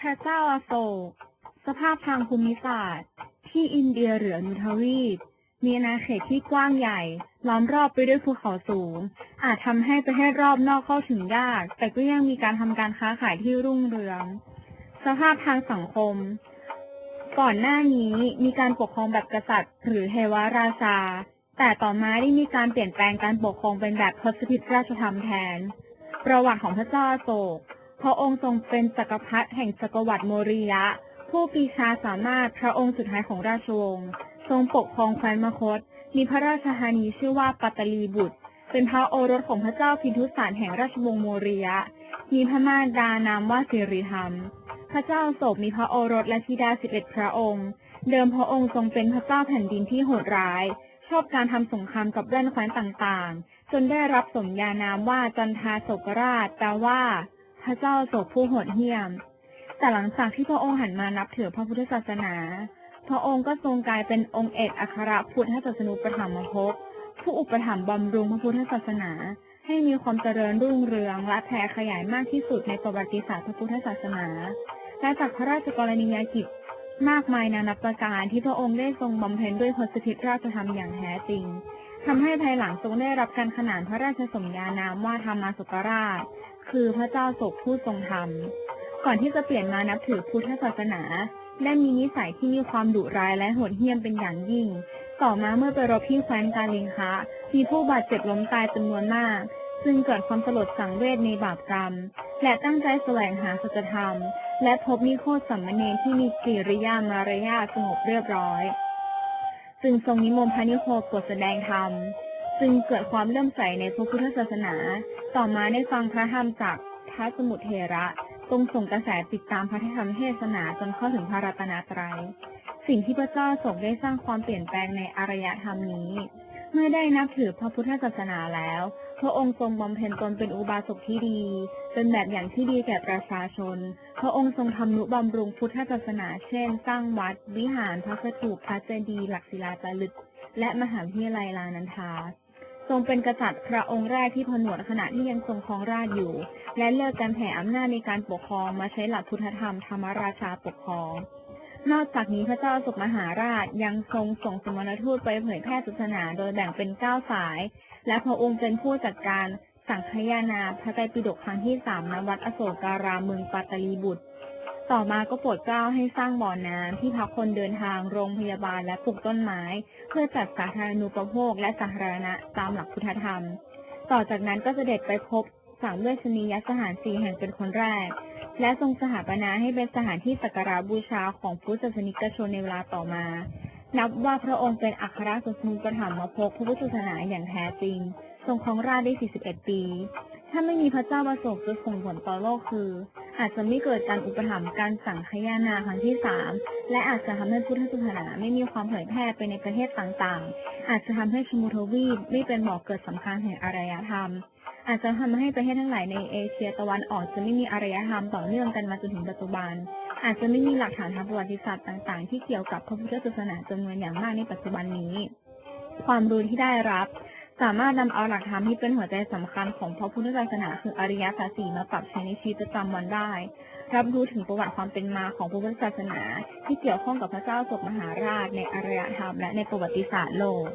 พระเจ้าอาโศก สภาพทางภูมิศาสตร์ ที่อินเดียเหลือนุทวีป มีอาณาเขตที่กว้างใหญ่ ล้อมรอบไปด้วยภูเขาสูง อาจทำให้ประเทศรอบนอกเข้าถึงยาก แต่ก็ยังมีการทำการค้าขายที่รุ่งเรือง สภาพทางสังคม ก่อนหน้านี้มีการปกครองแบบกษัตริย์ หรือเทวราชา แต่ต่อมาได้มีการเปลี่ยนแปลงการปกครองเป็นแบบทศพิธราชธรรมแทน ประวัติของพระเจ้าอโศก พระองค์ทรงเป็นจักรพรรดิแห่งจักรวรรดิโมริยะ ผู้ปีชาสามารถพระองค์สุดท้ายของราชวงศ์ทรงปกครองแคว้นมคธมีพระราชธานีชื่อว่าปัตตลีบุตร เป็นพระโอรสของพระเจ้าพินทุสารแห่งราชวงศ์โมริยะ มีพระมารดานามว่าสิริธรรม พระเจ้าโศกมีพระโอรสและธิดาสิบเอ็ดพระองค์ เดิมพระองค์ทรงเป็นพระเจ้าแผ่นดินที่โหดร้าย ชอบการทำสงครามกับแว่นแคว้นต่างๆ จนได้รับสมญานามว่าจันทาโศกราชแปลว่า ระเจ้าโศกผู้โหดเหี้ยม แต่หลังจากที่พระองค์หันมานับถือพระพุทธศาสนา พระองค์ก็ทรงกลายเป็นองค์เอกอัครพุทธศาสนุปถัมภกผู้อุปถัมภ์บำรุงพระพุทธศาสนา ให้มีความเจริญรุ่งเรือง และแผ่ขยายมากที่สุดในประวัติศาสตร์พระพุทธศาสนา และจากพระราชกรณียกิจมากมายนานับประการที่พระองค์ได้ทรงบำเพ็ญด้วยพลสถิตราชธรรมอย่างแท้จริงทำให้ภายหลังทรงได้รับการขนานพระราชสมญานามว่าธรรมาสุกราช คือพระเจ้าโศกผู้ทรงธรรม ก่อนที่จะเปลี่ยนมานับถือพุทธศาสนาได้มีนิสัยที่มีความดุร้ายและโหดเหี้ยมเป็นอย่างยิ่ง ต่อมาเมื่อไปรบที่แคว้นกาลิงคะมีผู้บาดเจ็บล้มตายจำนวนมากซึ่งเกิดความสลดสังเวชในบาปกรรม และตั้งใจแสวงหาสัจธรรม และพบนิโคตสัมมเนที่มีกิริยามารยาทสงบเรียบร้อย จึงทรงนิมนต์พระนิโคตรแสดงธรรม จึงเกิดความเลื่อมใสในพระพุทธศาสนาต่อมาได้ฟังพระธรรมจากพระสมุทเทระทรงส่งกระแสติดตามพระธรรมเทศนาจนเข้าถึงพระรัตนตรัย สิ่งที่พระเจ้าทรงได้สร้างความเปลี่ยนแปลงในอารยธรรมนี้ เมื่อได้นับถือพระพุทธศาสนาแล้ว พระองค์ทรงบำเพ็ญตนเป็นอุบาสกที่ดี เป็นแบบอย่างที่ดีแก่ประชาชน พระองค์ทรงทำนุบำรุงพุทธศาสนาเช่น สร้างวัด วิหารพระสถูปพระเจดีย์หลักศิลาจารึก และมหาวิทยาลัยลานันทา ทรงเป็นกษัตริย์พระองค์แรกที่ผนวดขณะที่ยังทรงครองราชอยู่ และเลิกการแผ่อำนาจในการปกครองมาใช้หลักพุทธธรรมธรรมราชาปกครอง นอกจากนี้พระเจ้าสุมหาราชยังทรงส่งสมณทูตไปเผยแพร่ศาสนาโดยแบ่งเป็นเก้าสาย และพระองค์เป็นผู้จัดการสังฆยานาพระไตรปิฎกครั้งที่สามณวัดอโศการามเมืองปัตตลีบุตร ต่อมาก็โปรดเกล้าให้สร้างบ่อน้ำที่พักคนเดินทางโรงพยาบาลและปลูกต้นไม้ เพื่อจัดสาธารณูปโภคและสาธารณะตามหลักพุทธธรรม ต่อจากนั้นก็เสด็จไปพบสังเวชนียสถานสี่แห่งเป็นคนแรก และทรงสถาปนาให้เป็นสถานที่สักการะบูชาของพุทธศาสนิกชนในเวลาต่อมา นับว่าพระองค์เป็นอัครสุนุปถัมภพกพระพุทธศาสนาอย่างแท้จริง ทรงครองราชได้ 41 ปี ถ้าไม่มีพระเจ้าประสงค์จะส่งผลต่อโลกคือ อาจจะไม่เกิดการอุปถัมภ์การสั่งขยานาครั้งที่ 3 และอาจจะทำให้พุทธศาสนาไม่มีความเผยแพร่ไปในประเทศต่างๆ อาจจะทำให้ชมูทวีปไม่เป็นบ่อกเกิดสำคัญแห่งอารยธรรม อาจจะทำให้ประเทศทั้งหลายในเอเชียตะวันออกจะไม่มีอารยธรรมต่อเนื่องกันมาจนถึงปัจจุบัน อาจจะไม่มีหลักฐานทางประวัติศาสตร์ต่าง ๆ ที่เกี่ยวกับพระพุทธศาสนาจำนวนอย่างมากในปัจจุบันนี้ ความรู้ที่ได้รับ สามารถนำเอาหลักธรรมที่เป็นหัวใจสำคัญของพระพุทธศาสนาคืออริยสัจสี่มาปรับใช้ในชีวิตประจำวันได้ รับรู้ถึงประวัติความเป็นมาของพระพุทธศาสนา ที่เกี่ยวข้องกับพระเจ้าศกมหาราชในอารยธรรมและในประวัติศาสตร์โลก